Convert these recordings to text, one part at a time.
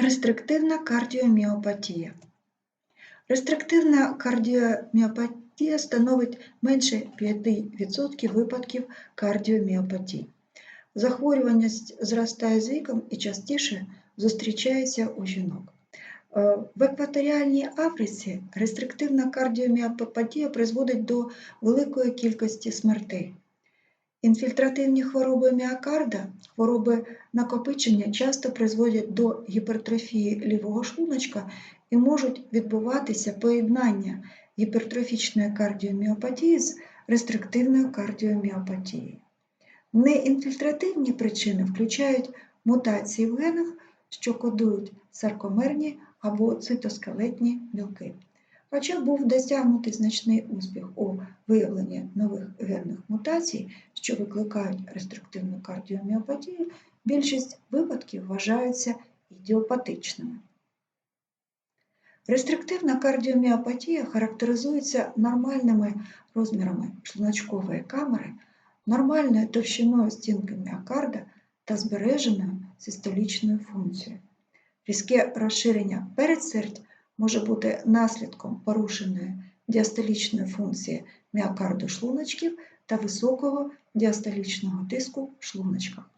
Рестриктивна кардіоміопатія. Рестриктивна кардіоміопатія становить менше 5% випадків кардіоміопатії. Захворюваність зростає з віком і частіше зустрічається у жінок. Е, В екваторіальній Африці рестриктивна кардіоміопатія призводить до великої кількості смертей. Інфільтративні хвороби міокарда, хвороби накопичення часто призводять до гіпертрофії лівого шлуночка і можуть відбуватися поєднання гіпертрофічної кардіоміопатії з рестриктивною кардіоміопатією. Неінфільтративні причини включають мутації в генах, що кодують саркомерні або цитоскелетні білки. Хоча був досягнутий значний успіх у виявленні нових генних мутацій, що викликають рестриктивну кардіоміопатію, більшість випадків вважаються ідіопатичними. Рестриктивна кардіоміопатія характеризується нормальними розмірами шлуночкової камери, нормальною товщиною стінки міокарда та збереженою систолічною функцією. Різке розширення передсердь може бути наслідком порушеної діастолічної функції міокарду шлуночків та високого діастолічного тиску в шлуночках.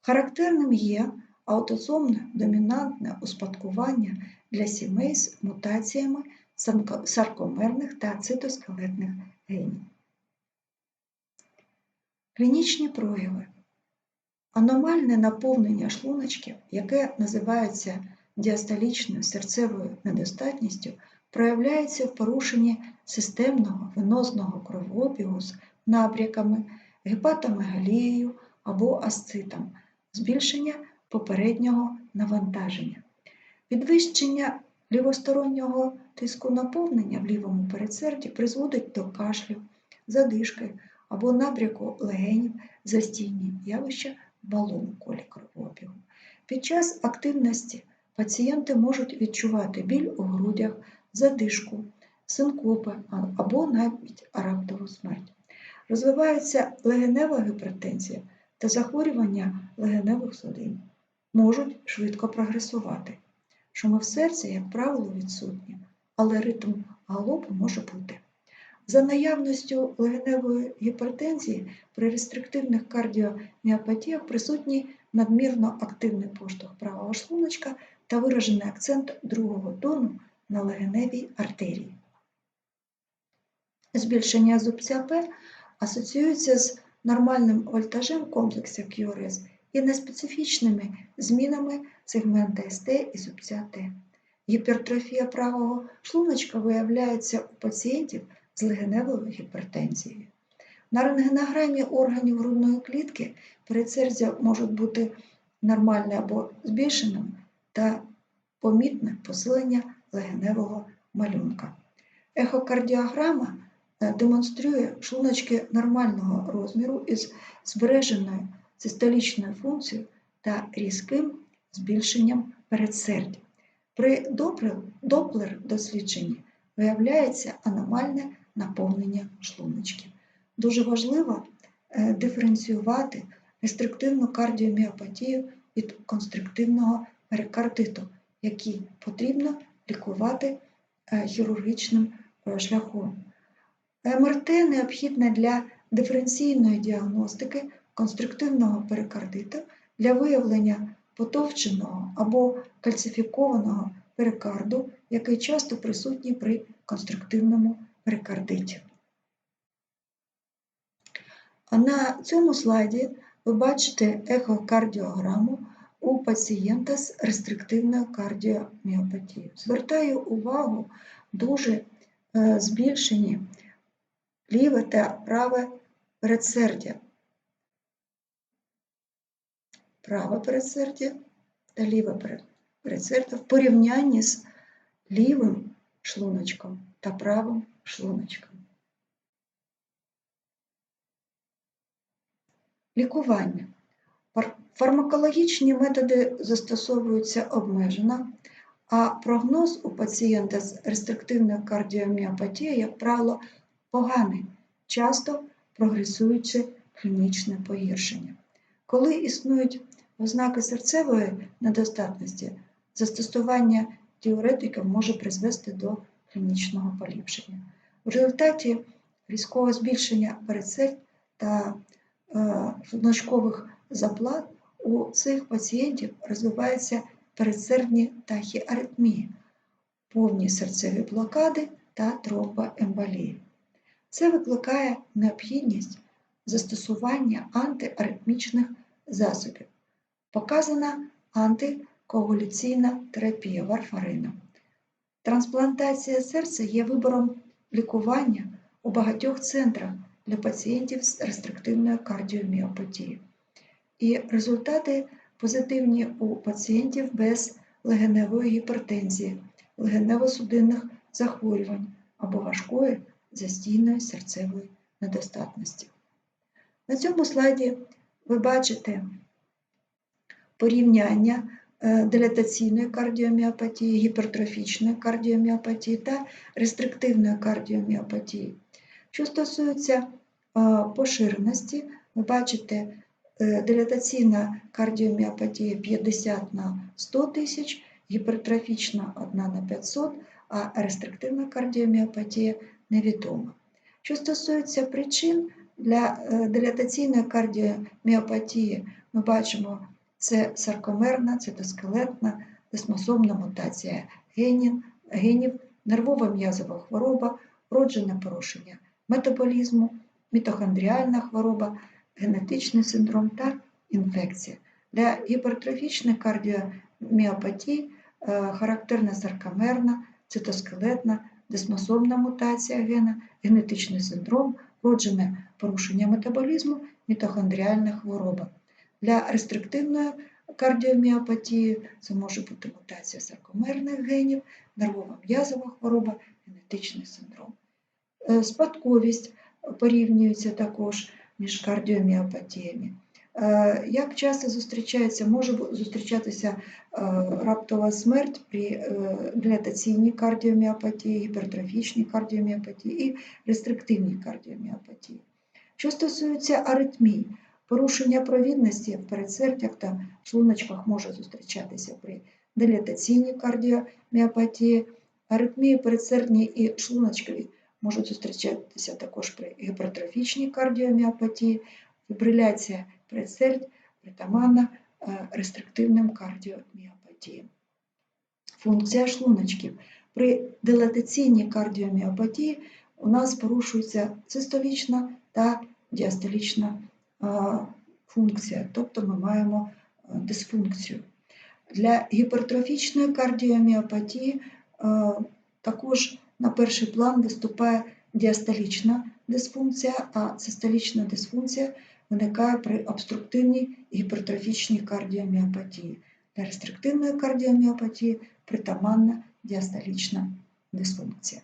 Характерним є аутосомне домінантне успадкування для сімей з мутаціями саркомерних та цитоскелетних генів. Клінічні прояви. Аномальне наповнення шлуночків, яке називається діастолічною серцевою недостатністю, проявляється в порушенні системного венозного кровообігу з набряками, гепатомегалією або асцитом, збільшення попереднього навантаження. Підвищення лівостороннього тиску наповнення в лівому передсерді призводить до кашлю, задишки або набряку легенів, застійні явища в малому колі кровообігу. Під час активності пацієнти можуть відчувати біль у грудях, задишку, синкопи або навіть раптову смерть. Розвивається легенева гіпертензія та захворювання легеневих судин. Можуть швидко прогресувати. Шуми в серці, як правило, відсутні, але ритм галопу може бути. За наявністю легеневої гіпертензії при рестриктивних кардіоміопатіях присутній надмірно активний поштовх правого шлуночка та виражений акцент другого тону на легеневій артерії. Збільшення зубця П асоціюється з нормальним вольтажем комплексу QRS і неспецифічними змінами сегмента СТ і зубця Т. Гіпертрофія правого шлуночка виявляється у пацієнтів з легеневою гіпертензією. На рентгенограмі органів грудної клітки передсердя можуть бути нормальним або збільшеним та помітне посилення легеневого малюнка. Ехокардіограма е, демонструє шлуночки нормального розміру із збереженою систолічною функцією та різким збільшенням передсердя. При доплер дослідженні виявляється аномальне наповнення шлуночків. Дуже важливо е, диференціювати рестриктивну кардіоміопатію від конструктивного перикардиту, який потрібно лікувати е, хірургічним е, шляхом. МРТ необхідне для диференційної діагностики конструктивного перикардиту для виявлення потовченого або кальцифікованого перикарду, який часто присутній при конструктивному перикардиті. На цьому слайді ви бачите ехокардіограму у пацієнта з рестриктивною кардіоміопатією. Звертаю увагу дуже е, збільшені ліве та праве передсердя. Праве передсердя та ліве передсердя в порівнянні з лівим шлуночком та правим шлуночком. Лікування. Фармакологічні методи застосовуються обмежено, а прогноз у пацієнта з рестриктивною кардіоміопатією, як правило, поганий, часто прогресуючи клінічне погіршення. Коли існують ознаки серцевої недостатності, застосування діуретиків може призвести до клінічного поліпшення. В результаті різкого збільшення передсердь та е, шлуночкових заплат у цих пацієнтів розвиваються передсердні тахіаритмії, повні серцеві блокади та тромбоемболії. Це викликає необхідність застосування антиаритмічних засобів. Показана антикоагуляційна терапія варфарином. Трансплантація серця є вибором лікування у багатьох центрах для пацієнтів з рестриктивною кардіоміопатією. І результати позитивні у пацієнтів без легеневої гіпертензії, легенево-судинних захворювань або важкої застійної серцевої недостатності. На цьому слайді ви бачите порівняння е, дилатаційної кардіоміопатії, гіпертрофічної кардіоміопатії та рестриктивної кардіоміопатії. Що стосується е, поширеності, ви бачите дилатаційна кардіоміопатія 50 на 100 тисяч, гіпертрофічна 1 на 500, а рестриктивна кардіоміопатія невідома. Що стосується причин для дилатаційної кардіоміопатії, ми бачимо це саркомерна, цитоскелетна, десмосомна мутація генів, генів нервова м'язова хвороба, вроджене порушення метаболізму, мітохондріальна хвороба, генетичний синдром та інфекція. Для гіпертрофічної кардіоміопатії е, характерна саркомерна, цитоскелетна, десмосомна мутація гена, генетичний синдром, вроджене порушення метаболізму, мітохондріальна хвороба. Для рестриктивної кардіоміопатії це може бути мутація саркомерних генів, нервова м'язова хвороба, генетичний синдром. Е, Спадковість порівнюється також між кардіоміопатіями. Е, Як часто зустрічається, може зустрічатися е, раптова смерть при дилатаційній кардіоміопатії, гіпертрофічній кардіоміопатії і рестриктивній кардіоміопатії. Що стосується аритмій, Порушення провідності в передсердях та шлуночках може зустрічатися при дилатаційній кардіоміопатії, аритмії передсердні і шлуночкові можуть зустрічатися також при гіпертрофічній кардіоміопатії, фібриляція передсердь притаманна е, рестриктивним кардіоміопатіям. Функція шлуночків. При дилатаційній кардіоміопатії у нас порушується цистолічна та діастолічна функція, тобто ми маємо дисфункцію. Для гіпертрофічної кардіоміопатії також на перший план виступає діастолічна дисфункція, а систолічна дисфункція виникає при обструктивній гіпертрофічній кардіоміопатії. Для рестриктивної кардіоміопатії притаманна діастолічна дисфункція.